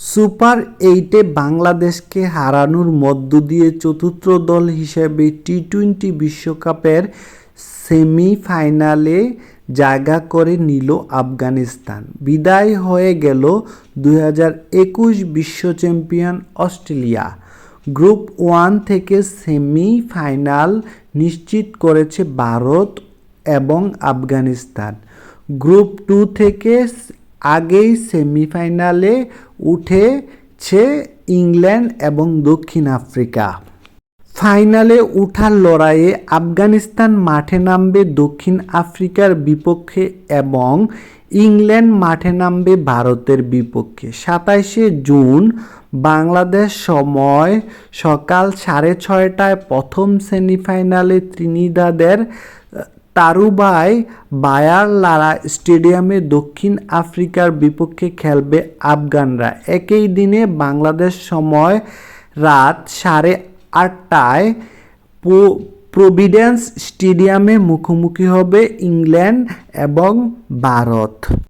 Super এইটে বাংলাদেশকে হারানোর মধ্য দিয়ে চতুর্থ দল হিসেবে টি টোয়েন্টি বিশ্বকাপের সেমিফাইনালে জায়গা করে নিল আফগানিস্তান। বিদায় হয়ে গেল দুই বিশ্ব চ্যাম্পিয়ন অস্ট্রেলিয়া। গ্রুপ ওয়ান থেকে সেমিফাইনাল নিশ্চিত করেছে ভারত এবং আফগানিস্তান। গ্রুপ টু থেকে আগেই সেমিফাইনালে উঠেছে ইংল্যান্ড এবং দক্ষিণ আফ্রিকা। ফাইনালে উঠার লড়াইয়ে আফগানিস্তান মাঠে নামবে দক্ষিণ আফ্রিকার বিপক্ষে এবং ইংল্যান্ড মাঠে নামবে ভারতের বিপক্ষে। সাতাইশে জুন, বাংলাদেশ সময় সকাল সাড়ে ছয়টায় প্রথম সেমিফাইনালে ত্রিনিদাদের তারুবাই বায়ার লারা স্টেডিয়ামে দক্ষিণ আফ্রিকার বিপক্ষে খেলবে আফগানরা। একই দিনে বাংলাদেশ সময় রাত সাড়ে আটটায় প্রভিডেন্স স্টেডিয়ামে মুখোমুখি হবে ইংল্যান্ড এবং ভারত।